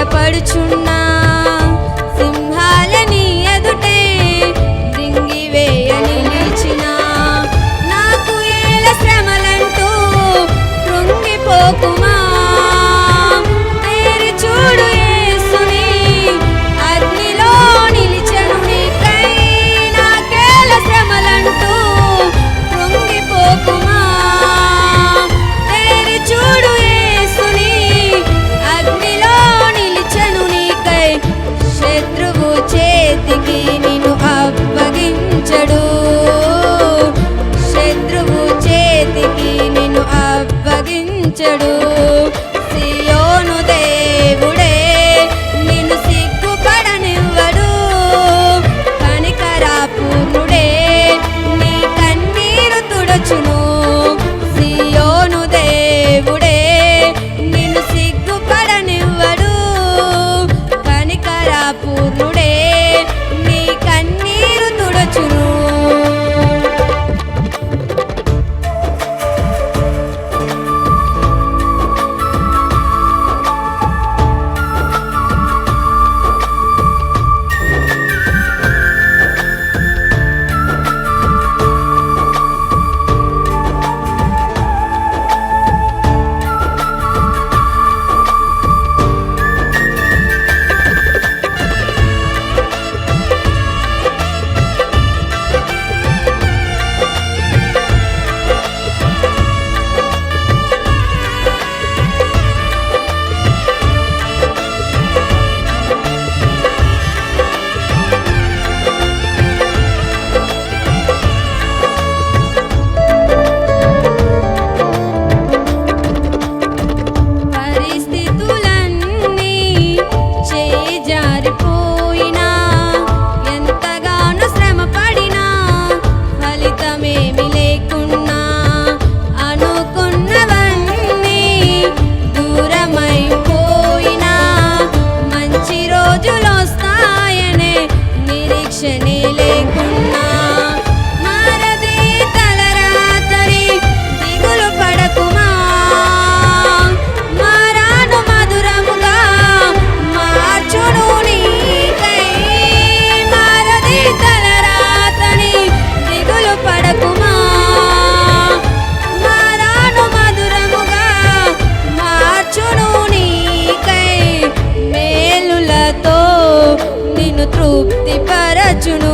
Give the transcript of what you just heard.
భయపడుచున్నా. అప్పగించడు నిన్ను